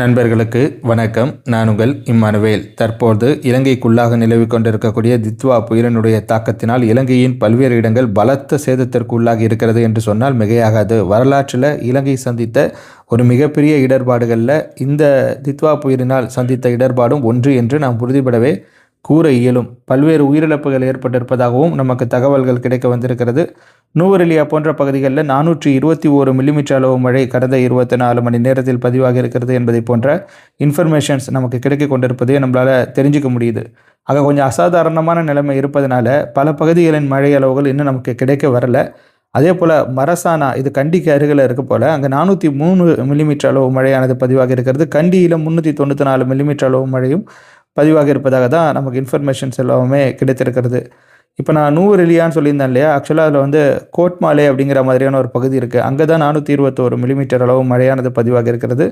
நண்பர்களுக்கு வணக்கம். நான் உங்கள் இம்மானுவேல். தற்போது இலங்கைக்குள்ளாக நிலவி கொண்டிருக்கக்கூடிய தித்வா புயலினுடைய தாக்கத்தினால் இலங்கையின் பல்வேறு இடங்கள் பலத்த சேதத்திற்கு உள்ளாகி இருக்கிறது என்று சொன்னால் மிகையாகாது. வரலாற்றில் இலங்கை சந்தித்த ஒரு மிகப்பெரிய இடர்பாடுகளில் இந்த தித்வா புயலினால் சந்தித்த இடர்பாடும் ஒன்று என்று நாம் உறுதிபடவே கூற இயலும். பல்வேறு உயிரிழப்புகள் ஏற்பட்டிருப்பதாகவும் நமக்கு தகவல்கள் கிடைக்க வந்திருக்கிறது. நூவரெலியா போன்ற பகுதிகளில் நானூற்றி இருபத்தி ஓரு மில்லிமீட்டர் அளவு மழை கடந்த இருபத்தி நாலு மணி நேரத்தில் பதிவாக இருக்கிறது என்பதை போன்ற இன்ஃபர்மேஷன்ஸ் நமக்கு கிடைக்க கொண்டிருப்பதே நம்மளால் தெரிஞ்சுக்க முடியுது. ஆக கொஞ்சம் அசாதாரணமான நிலைமை இருப்பதனால பல பகுதிகளின் மழை அளவுகள் இன்னும் நமக்கு கிடைக்க வரல. அதே போல் மரசானா இது கண்டிக்கு அருகில் இருக்க போல் அங்கே நானூற்றி மூணு மில்லிமீட்டர் அளவு மழையானது பதிவாக இருக்கிறது. கண்டியில் முந்நூற்றி தொண்ணூற்றி நாலு மில்லிமீட்டர் அளவு மழையும் பதிவாக இருப்பதாக தான் நமக்கு இன்ஃபர்மேஷன்ஸ் எல்லாமே கிடைத்திருக்கிறது. இப்போ நான் நூறு எலியான்னு சொல்லியிருந்தேன் இல்லையா? ஆக்சுவலாக அதில் வந்து கோட்மாலே அப்படிங்கிற மாதிரியான ஒரு பகுதி இருக்குது அங்கே தான் நானூற்றி இருபத்தோரு மில்லிமீட்டர் அளவு மழையானது பதிவாக இருக்கிறது.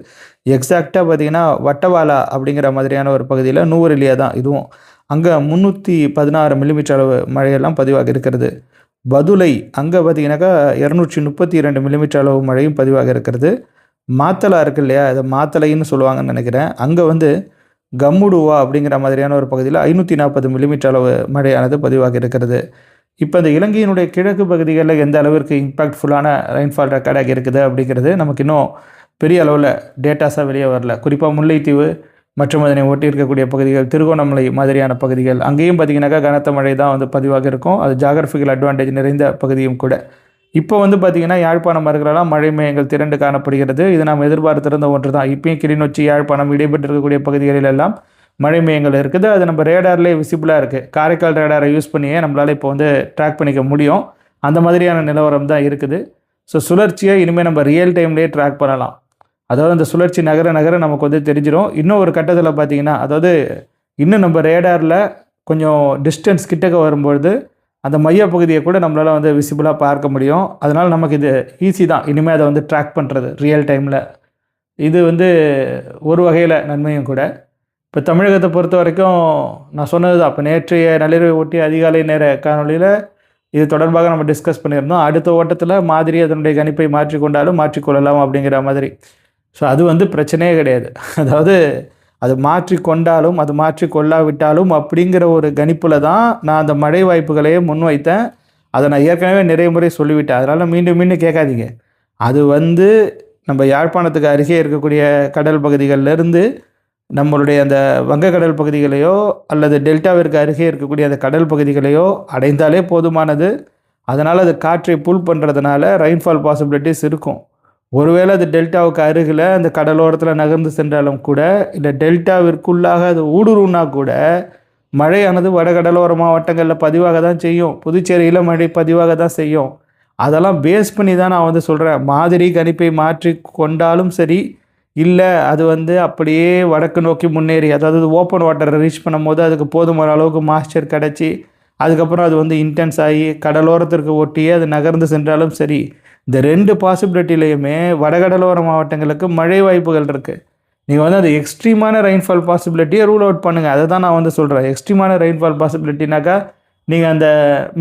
எக்ஸாக்டாக பார்த்தீங்கன்னா வட்டவாலா அப்படிங்கிற மாதிரியான ஒரு பகுதியில் நூறு எலியா தான். இதுவும் அங்கே முந்நூற்றி பதினாறு மில்லிமீட்டர் அளவு மழையெல்லாம் பதிவாக இருக்கிறது. பதுலை அங்கே பார்த்தீங்கன்னாக்கா இரநூற்றி முப்பத்தி இரண்டு மில்லிமீட்டர் அளவு மழையும் பதிவாக இருக்கிறது. மாத்தலா இருக்கு இல்லையா? அதை மாத்தலைன்னு சொல்லுவாங்கன்னு நினைக்கிறேன். அங்கே வந்து கம்முடுவா அப்படிங்கிற மாதிரியான ஒரு பகுதியில் ஐநூற்றி நாற்பது மில்லிமீட்டர் அளவு மழையானது பதிவாக இருக்கிறது. இப்போ இந்த இலங்கையினுடைய கிழக்கு பகுதிகளில் எந்த அளவிற்கு இம்பாக்ட்ஃபுல்லான ரெயின்ஃபால் ரெக்கார்டாக இருக்குது அப்படிங்கிறது நமக்கு இன்னும் பெரிய அளவில் டேட்டாஸாக வெளியே வரல. குறிப்பாக முல்லைத்தீவு மற்றும் அதனை ஒட்டி இருக்கக்கூடிய பகுதிகள் திருகோணமலை மாதிரியான பகுதிகள் அங்கேயும் பார்த்திங்கனாக்கா கனத்த மழை தான் வந்து பதிவாக இருக்கும். அது ஜாகிரபிக்கல் அட்வான்டேஜ் நிறைந்த பகுதியும் கூட. இப்போ வந்து பார்த்திங்கன்னா யாழ்ப்பாணம் மருகளெல்லாம் மழை மையங்கள் திரண்டு காணப்படுகிறது. இது நாம் எதிர்பார்த்திருந்த ஒன்று தான் இப்பயும் கிளிநொச்சி யாழ்ப்பாணம் இடைபெற்றிருக்கக்கூடிய பகுதிகளில் எல்லாம் மழை மையங்கள் இருக்குது. அது நம்ம ரேடார்லேயே விசிபிளாக இருக்குது காரைக்கால் ரேடாரை யூஸ் பண்ணியே நம்மளால் இப்போ வந்து ட்ராக் பண்ணிக்க முடியும். அந்த மாதிரியான நிலவரம் தான் இருக்குது. ஸோ சுழற்சியை இனிமேல் நம்ம ரியல் டைம்லேயே ட்ராக் பண்ணலாம். அதாவது அந்த சுழற்சி நகர நகர நமக்கு வந்து தெரிஞ்சிடும் இன்னும் ஒரு கட்டத்தில் பார்த்தீங்கன்னா அதாவது இன்னும் நம்ம ரேடாரில் கொஞ்சம் டிஸ்டன்ஸ் கிட்டக்க வரும்பொழுது அந்த மையப்பகுதியை கூட நம்மளால் வந்து விசிபிளாக பார்க்க முடியும். அதனால் நமக்கு இது ஈஸி தான். இனிமேல் அதை வந்து ட்ராக் பண்ணுறது ரியல் டைமில் இது வந்து ஒரு வகையில் நன்மையும் கூட. இப்போ தமிழகத்தை பொறுத்த வரைக்கும் நான் சொன்னது தான். இப்போ நேற்றைய நள்ளிரவை ஒட்டி அதிகாலை நேர காணொலியில் இது தொடர்பாக நம்ம டிஸ்கஸ் பண்ணியிருந்தோம். அடுத்த ஓட்டத்தில் மாதிரி அதனுடைய கணிப்பை மாற்றிக்கொண்டாலும் மாற்றிக்கொள்ளலாம் அப்படிங்கிற மாதிரி. ஸோ அது வந்து பிரச்சனையே கிடையாது. அதாவது அது மாற்றி கொண்டாலும் அது மாற்றி கொள்ளாவிட்டாலும் அப்படிங்கிற ஒரு கணிப்பில் தான் நான் அந்த மழை வாய்ப்புகளையே முன்வைத்தேன். அதை நான் ஏற்கனவே நிறைய முறை சொல்லிவிட்டேன். அதனால் மீண்டும் மீண்டும் கேட்காதீங்க. அது வந்து நம்ம யாழ்ப்பாணத்துக்கு அருகே இருக்கக்கூடிய கடல் பகுதிகளிலிருந்து நம்மளுடைய அந்த வங்கக்கடல் பகுதிகளையோ அல்லது டெல்டாவிற்கு அருகே இருக்கக்கூடிய அந்த கடல் பகுதிகளையோ அடைந்தாலே போதுமானது. அதனால் அது காற்றை புல் பண்ணுறதுனால ரெயின்ஃபால் பாசிபிலிட்டிஸ் இருக்கும். ஒருவேளை அது டெல்டாவுக்கு அருகில் அந்த கடலோரத்தில் நகர்ந்து சென்றாலும் கூட இல்லை டெல்டாவிற்குள்ளாக அது ஊடுருன்னா கூட மழையானது வடகடலோர மாவட்டங்களில் பதிவாக தான் செய்யும். புதுச்சேரியில் மழை பதிவாக தான் செய்யும். அதெல்லாம் பேஸ் பண்ணி தான் நான் வந்து சொல்கிறேன் மாதிரி கணிப்பை மாற்றி கொண்டாலும் சரி இல்லை அது வந்து அப்படியே வடக்கு நோக்கி முன்னேறி அதாவது ஓப்பன் வாட்டரை ரீச் பண்ணும்போது அதுக்கு போதுமான அளவுக்கு மாய்ஸ்சர் கிடச்சி அதுக்கப்புறம் அது வந்து இன்டென்ஸ் ஆகி கடலோரத்திற்கு ஒட்டியே அது நகர்ந்து சென்றாலும் சரி இந்த ரெண்டு பாசிபிலிட்டிலையுமே வடகடலோர மாவட்டங்களுக்கு மழை வாய்ப்புகள் இருக்குது நீங்கள் வந்து அது எக்ஸ்ட்ரீமான ரெயின்ஃபால் பாசிபிலிட்டியை ரூல் அவுட் பண்ணுங்கள் அதை தான் நான் வந்து சொல்கிறேன் எக்ஸ்ட்ரீமான ரெயின்ஃபால் பாசிபிலிட்டினாக்கா நீங்கள் அந்த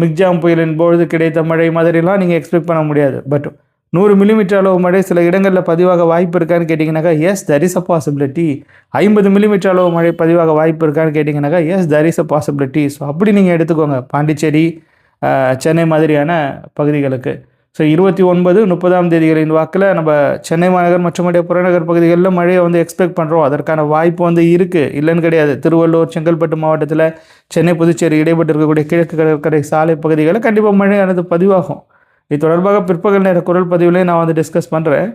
மிக்ஜாம் புயலின் பொழுது கிடைத்த மழை மாதிரிலாம் நீங்கள் எக்ஸ்பெக்ட் பண்ண முடியாது. பட் நூறு மில்லிமீட்டர் அளவு மழை சில இடங்களில் பதிவாக வாய்ப்பு இருக்கான்னு கேட்டிங்கனாக்கா yes there is a possibility ஐம்பது மில்லிமீட்டர் அளவு மழை பதிவாக வாய்ப்பு இருக்கான்னு கேட்டிங்கனாக்கா yes there is a possibility so அப்படி நீங்கள் எடுத்துக்கோங்க. பாண்டிச்சேரி சென்னை மாதிரியான பகுதிகளுக்கு. ஸோ இருபத்தி ஒன்பது முப்பதாம் தேதிகளின் வாக்கில் நம்ம சென்னை மாநகர் மற்றும் புறநகர் பகுதிகளில் மழையை வந்து எக்ஸ்பெக்ட் பண்ணுறோம் அதற்கான வாய்ப்பு வந்து இருக்குது இல்லைன்னு கிடையாது. திருவள்ளூர் செங்கல்பட்டு மாவட்டத்தில் சென்னை புதுச்சேரி இடைப்பட்டு இருக்கக்கூடிய கிழக்கு கடற்கரை சாலை பகுதிகளில் கண்டிப்பாக மழையானது பதிவாகும். இது தொடர்பாக பிற்பகல் நேர குரல் பதிவுலேயே நான் வந்து டிஸ்கஸ் பண்ணுறேன்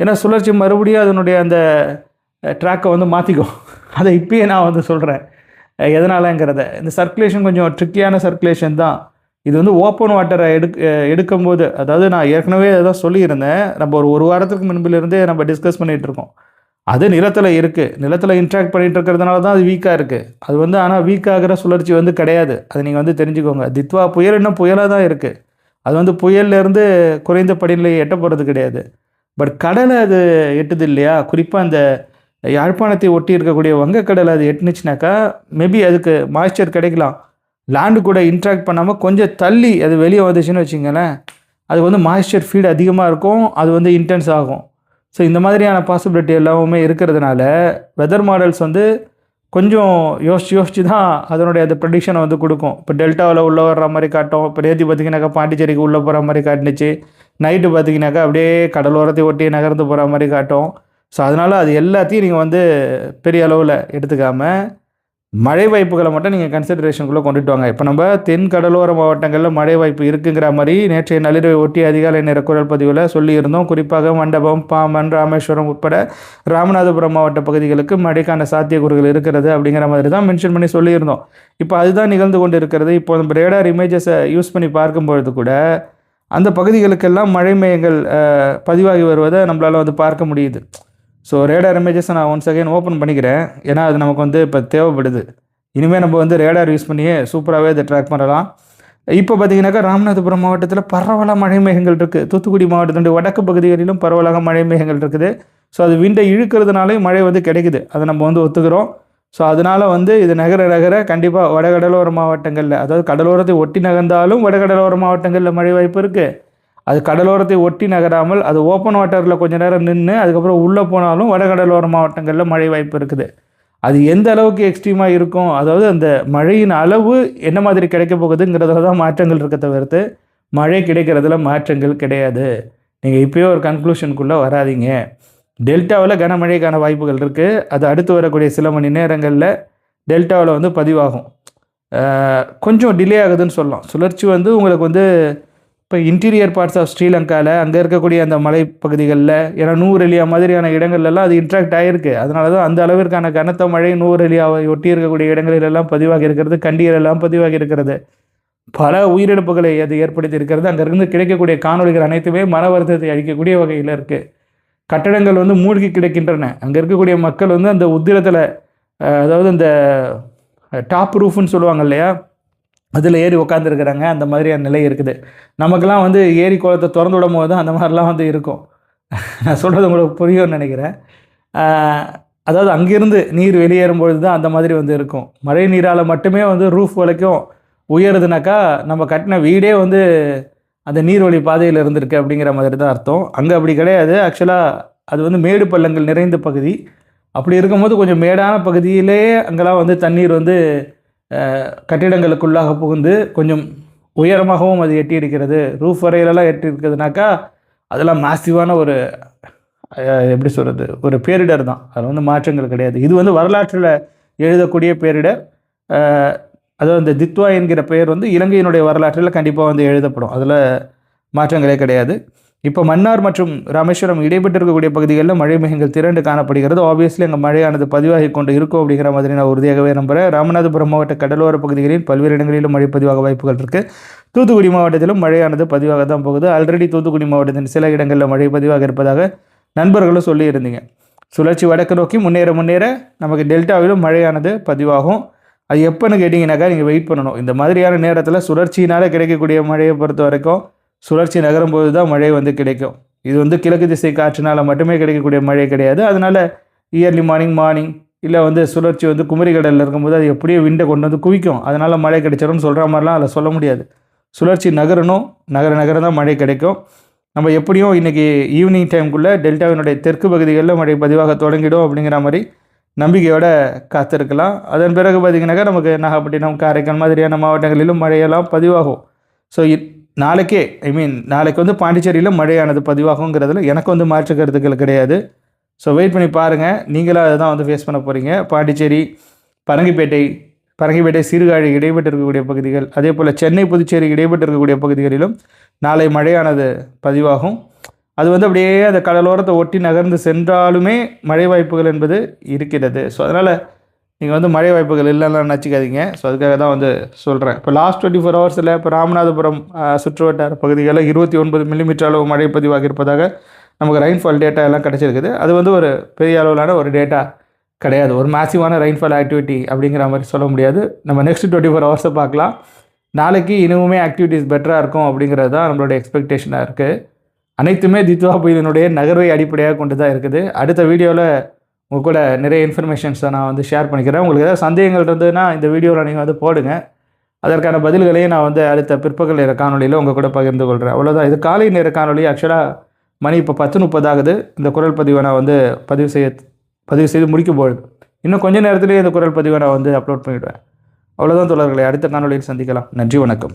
ஏன்னா சுழற்சி மறுபடியும் அதனுடைய அந்த ட்ராக்கை வந்து மாற்றிக்கும் அதை இப்பயே நான் வந்து சொல்கிறேன் எதனாலங்கிறத. இந்த சர்க்குலேஷன் கொஞ்சம் ட்ரிக்கியான சர்க்குலேஷன் தான். இது வந்து ஓப்பன் வாட்டரை எடுக் எடுக்கும்போது அதாவது நான் ஏற்கனவே அதான் சொல்லியிருந்தேன் நம்ம ஒரு ஒரு வாரத்துக்கு முன்பிலிருந்தே நம்ம டிஸ்கஸ் பண்ணிகிட்டு இருக்கோம் அது நிலத்தில் இருக்குது நிலத்தில் இன்ட்ராக்ட் பண்ணிகிட்டு இருக்கிறதுனால தான் அது வீக்காக இருக்குது அது வந்து ஆனால் வீக்காகிற சுழற்சி வந்து கிடையாது. அதை நீங்கள் வந்து தெரிஞ்சுக்கோங்க. தித்வா புயல் இன்னும் புயலாக தான் இருக்குது அது வந்து புயல்லேருந்து குறைந்த படிநிலையை எட்ட போகிறது கிடையாது. பட் கடலை அது எட்டுது இல்லையா? குறிப்பாக அந்த யாழ்ப்பாணத்தை ஒட்டி இருக்கக்கூடிய வங்கக்கடலை அது எட்டுனுச்சுனாக்கா மேபி அதுக்கு மாய்ச்சர் கிடைக்கலாம். லேண்டு கூட இன்ட்ராக்ட் பண்ணாமல் கொஞ்சம் தள்ளி அது வெளியே வந்துச்சுன்னு வச்சுங்களேன் அது வந்து மாய்ஸ்சர் ஃபீட் அதிகமாக இருக்கும் அது வந்து இன்டென்ஸ் ஆகும். ஸோ இந்த மாதிரியான பாசிபிலிட்டி எல்லாமே இருக்கிறதுனால வெதர் மாடல்ஸ் வந்து கொஞ்சம் யோசிச்சு யோசிச்சு தான் அதனுடைய அந்த ப்ரெடிக்ஷனை வந்து கொடுக்கும். இப்போ டெல்டாவில் உள்ளே வர்ற மாதிரி காட்டும் இப்போ நேற்று பார்த்தீங்கன்னாக்கா பாண்டிச்சேரிக்கு உள்ளே போகிற மாதிரி காட்டுனுச்சு நைட்டு பார்த்தீங்கன்னாக்கா அப்படியே கடலோரத்தை ஒட்டி நகர்ந்து போகிற மாதிரி காட்டும். ஸோ அதனால் அது எல்லாத்தையும் நீங்கள் வந்து பெரிய அளவில் எடுத்துக்காமல் மழை வாய்ப்புகளை மட்டும் நீங்கள் கன்சிடரேஷனுக்குள்ளே கொண்டுட்டு வாங்க. இப்போ நம்ம தென் கடலோர மாவட்டங்களில் மழை வாய்ப்பு இருக்குங்கிற மாதிரி நேற்றைய நள்ளிரவை ஒட்டி அதிகாலை நேர குரல் பதிவில் சொல்லியிருந்தோம். குறிப்பாக மண்டபம் பாமன் ராமேஸ்வரம் உட்பட ராமநாதபுரம் மாவட்ட பகுதிகளுக்கு மழைக்கான சாத்தியக்கூறுகள் இருக்கிறது அப்படிங்கிற மாதிரி தான் மென்ஷன் பண்ணி சொல்லியிருந்தோம். இப்போ அதுதான் நிகழ்ந்து கொண்டு இருக்கிறது இப்போ நம்ம ரேடார் இமேஜஸை யூஸ் பண்ணி பார்க்கும்பொழுது கூட அந்த பகுதிகளுக்கெல்லாம் மழை மையங்கள் பதிவாகி வருவதை நம்மளால் வந்து பார்க்க முடியுது. ஸோ ரேடார் இமேஜஸை நான் ஒன்ஸ் அகைன் ஓப்பன் பண்ணிக்கிறேன். ஏன்னா அது நமக்கு வந்து இப்போ தேவைப்படுது. இனிமேல் நம்ம வந்து ரேடார் யூஸ் பண்ணியே சூப்பராகவே இதை ட்ராக் பண்ணலாம். இப்போ பார்த்தீங்கன்னாக்கா ராமநாதபுரம் மாவட்டத்தில் பரவலாக மழை மேகங்கள் இருக்குது தூத்துக்குடி மாவட்டத்தினுடைய வடக்கு பகுதிகளிலும் பரவலாக மழை மேகங்கள் இருக்குது. ஸோ அது விண்டை இழுக்கிறதுனாலே மழை வந்து கிடைக்குது. அதை நம்ம வந்து ஒத்துக்கிறோம். ஸோ அதனால் வந்து இது நகர நகர கண்டிப்பாக வடகடலோர மாவட்டங்களில் அதாவது கடலோரத்தை ஒட்டி நகர்ந்தாலும் வடகடலோர மாவட்டங்களில் மழை வாய்ப்பு இருக்குது அது கடலோரத்தை ஒட்டி நகராமல் அது ஓப்பன் வாட்டரில் கொஞ்ச நேரம் நின்று அதுக்கப்புறம் உள்ளே போனாலும் வடகடலோர மாவட்டங்களில் மழை வாய்ப்பு இருக்குது. அது எந்த அளவுக்கு எக்ஸ்ட்ரீமாக இருக்கும் அதாவது அந்த மழையின் அளவு என்ன மாதிரி கிடைக்க போகுதுங்கிறதுல தான் மாற்றங்கள் இருக்க தவிர்த்து மழை கிடைக்கிறதுல மாற்றங்கள் கிடையாது. நீங்கள் இப்போயே ஒரு கன்க்ளூஷனுக்குள்ளே வராதீங்க. டெல்டாவில் கனமழைக்கான வாய்ப்புகள் இருக்குது அது அடுத்து வரக்கூடிய சில மணி நேரங்களில் டெல்டாவில் வந்து பதிவாகும். கொஞ்சம் டிலே ஆகுதுன்னு சொல்லலாம். சுழற்சி வந்து உங்களுக்கு வந்து இப்போ இன்டீரியர் பார்ட்ஸ் ஆஃப் ஸ்ரீலங்காவில் அங்கே இருக்கக்கூடிய அந்த மலைப்பகுதிகளில் ஏன்னா நூரெலியா மாதிரியான இடங்கள்லாம் அது இன்ட்ராக்ட் ஆகிருக்கு அதனால தான் அந்த அளவிற்கான கனத்த மழை நூரெலியாவை ஒட்டி இருக்கக்கூடிய இடங்களிலெல்லாம் பதிவாகி இருக்கிறது கண்டியிலெல்லாம் பதிவாகி இருக்கிறது. பல உயிரிழப்புகளை அது ஏற்படுத்தி இருக்கிறது. அங்கேருந்து கிடைக்கக்கூடிய காணொளிகள் அனைத்துமே மன வருத்தத்தை அளிக்கக்கூடிய வகையில் இருக்குது கட்டடங்கள் வந்து மூழ்கி கிடக்கின்றன. அங்கே இருக்கக்கூடிய மக்கள் வந்து அந்த உத்திரத்தில் அதாவது அந்த டாப் ரூஃப்னு சொல்லுவாங்க இல்லையா? அதில் ஏறி உட்காந்துருக்குறாங்க அந்த மாதிரியான நிலை இருக்குது. நமக்கெல்லாம் வந்து ஏரி குளத்தை திறந்து விடும் போது தான் அந்த மாதிரிலாம் வந்து இருக்கும். நான் சொல்கிறது உங்களுக்கு புரியும்னு நினைக்கிறேன். அதாவது அங்கேருந்து நீர் வெளியேறும்பொழுது தான் அந்த மாதிரி வந்து இருக்கும். மழை நீரால் மட்டுமே வந்து ரூஃப் வரைக்கும் உயருதுனாக்கா நம்ம கட்டின வீடே வந்து அந்த நீர்வழி பாதையில் இருந்திருக்கு அப்படிங்கிற மாதிரி தான் அர்த்தம். அங்கே அப்படி கிடையாது. ஆக்சுவலாக அது வந்து மேடு பள்ளங்கள் நிறைந்த பகுதி. அப்படி இருக்கும்போது கொஞ்சம் மேடான பகுதியிலே அங்கெல்லாம் வந்து தண்ணீர் வந்து கட்டிடங்களுக்குள்ளாக புகுந்து கொஞ்சம் உயரமாகவும் அது எட்டி இருக்கிறது ரூஃப் வரையிலலாம் எட்டி இருக்குதுனாக்கா அதெல்லாம் மாசிவான ஒரு எப்படி சொல்கிறது ஒரு பேரிடர் தான். அது வந்து மாற்றங்கள் கிடையாது. இது வந்து வரலாற்றில் எழுதக்கூடிய பேரிடர். அதாவது இந்த தித்வா என்கிற பெயர் வந்து இலங்கையினுடைய வரலாற்றில் கண்டிப்பாக வந்து எழுதப்படும். அதில் மாற்றங்களே கிடையாது. இப்போ மன்னார் மற்றும் ராமேஸ்வரம் இடைப்பட்டு பகுதிகளில் மழை மேகங்கள் திரண்டு காணப்படுகிறது. ஆப்வியஸ்லி அங்கே மழையானது பதிவாகி கொண்டு இருக்கும் அப்படிங்கிற மாதிரி நான் உறுதியாகவே நம்புகிறேன் ராமநாதபுரம் மாவட்ட கடலோர பகுதிகளில் பல்வேறு இடங்களிலும் மழை பதிவாக வாய்ப்புகள் இருக்குது தூத்துக்குடி மாவட்டத்திலும் மழையானது பதிவாக தான் போகுது. ஆல்ரெடி தூத்துக்குடி மாவட்டத்தின் சில இடங்களில் மழை பதிவாக இருப்பதாக நண்பர்களும் சொல்லியிருந்தீங்க. சுழற்சி வடக்கு நோக்கி முன்னேற முன்னேற நமக்கு டெல்டாவிலும் மழையானது பதிவாகும். அது எப்போன்னு கேட்டிங்கனாக்கா நீங்கள் வெயிட் பண்ணணும். இந்த மாதிரியான நேரத்தில் சுழற்சியினால் கிடைக்கக்கூடிய மழையை பொறுத்த வரைக்கும் சுழற்சி நகரும் போது தான் மழை வந்து கிடைக்கும். இது வந்து கிழக்கு திசை காற்றினால் மட்டுமே கிடைக்கக்கூடிய மழை கிடையாது. அதனால் இயர்லி மார்னிங் மார்னிங் இல்லை வந்து சுழற்சி வந்து குமரி கடலில் இருக்கும்போது அது எப்படியோ விண்டை கொண்டு வந்து குவிக்கும். அதனால் மழை கிடைச்சிடும்னு சொல்கிற மாதிரிலாம் அதில் சொல்ல முடியாது. சுழற்சி நகரணும். நகர நகர தான் மழை கிடைக்கும். நம்ம எப்படியும் இன்றைக்கி ஈவினிங் டைம்குள்ளே டெல்டாவினுடைய தெற்கு பகுதிகளில் மழை பதிவாக தொடங்கிடும் அப்படிங்கிற மாதிரி நம்பிக்கையோட காத்திருக்கலாம். அதன் பிறகு பார்த்திங்கனாக்கா நமக்கு நாகப்பட்டினம் காரைக்கால் மாதிரியான மாவட்டங்களிலும் மழையெல்லாம் பதிவாகும். ஸோ நாளைக்கே ஐ மீன் நாளைக்கு வந்து பாண்டிச்சேரியில் மழையானது பதிவாகுங்கிறதுல எனக்கு வந்து மாற்று கருத்துக்கள் கிடையாது. ஸோ வெயிட் பண்ணி பாருங்கள் நீங்களும் அதை தான் வந்து ஃபேஸ் பண்ண போகிறீங்க பாண்டிச்சேரி பரங்கிப்பேட்டை பரங்கிப்பேட்டை சீர்காழி இடைப்பட்டு இருக்கக்கூடிய பகுதிகள் அதே போல் சென்னை புதுச்சேரி இடைப்பட்டு இருக்கக்கூடிய பகுதிகளிலும் நாளை மழையானது பதிவாகும். அது வந்து அப்படியே அந்த கடலோரத்தை ஒட்டி நகர்ந்து சென்றாலுமே மழை வாய்ப்புகள் என்பது இருக்கிறது. ஸோ அதனால் நீங்கள் வந்து மழை வாய்ப்புகள் இல்லைன்னா நினச்சிக்காதீங்க. ஸோ அதுக்காக தான் வந்து சொல்கிறேன் இப்போ லாஸ்ட் டுவெண்ட்டி ஃபோர் ஹவர்ஸில் இப்போ ராமநாதபுரம் சுற்றுவட்டார பகுதிகளில் இருபத்தி ஒன்பது மில்லிமீட்டர் அளவு மழை பதிவாக இருப்பதாக நமக்கு ரெயின்ஃபால் டேட்டா எல்லாம் கிடச்சிருக்குது. அது வந்து ஒரு பெரிய அளவிலான ஒரு டேட்டா கிடையாது. ஒரு மேசிவான ரெயின்ஃபால் ஆக்டிவிட்டி அப்படிங்கிற மாதிரி சொல்ல முடியாது. நம்ம நெக்ஸ்ட் டுவெண்ட்டி ஃபோர் ஹவர்ஸை பார்க்கலாம். நாளைக்கு இன்னுமே ஆக்டிவிட்டிஸ் பெட்டராக இருக்கும் அப்படிங்கிறது தான் நம்மளோட எக்ஸ்பெக்டேஷனாக இருக்குது அனைத்துமே தித்வா புயலினுடைய நகர்வை அடிப்படையாக கொண்டு தான் இருக்குது. அடுத்த வீடியோவில் உங்கள் கூட நிறைய இன்ஃபர்மேஷன்ஸை நான் வந்து ஷேர் பண்ணிக்கிறேன். உங்களுக்கு ஏதாவது சந்தேகங்கள் இருந்ததுன்னா இந்த வீடியோவில் நீங்கள் வந்து போடுங்க. அதற்கான பதில்களையும் நான் வந்து அடுத்த பிற்பகல் நேர காணொலியில் உங்கள் கூட பகிர்ந்து கொள்கிறேன் அவ்வளோதான் இது காலை நேர காணொலி ஆக்சுவலாக மணி இப்போ பத்து முப்பது ஆகுது. இந்த குரல் பதிவை நான் வந்து பதிவு செய்ய பதிவு செய்து முடிக்கும் பொழுது இன்னும் கொஞ்ச நேரத்துலேயே இந்த குரல் பதிவை நான் வந்து அப்லோட் பண்ணிவிடுவேன் அவ்வளோதான் தோழர்களே. அடுத்த காணொலியில் சந்திக்கலாம். நன்றி வணக்கம்.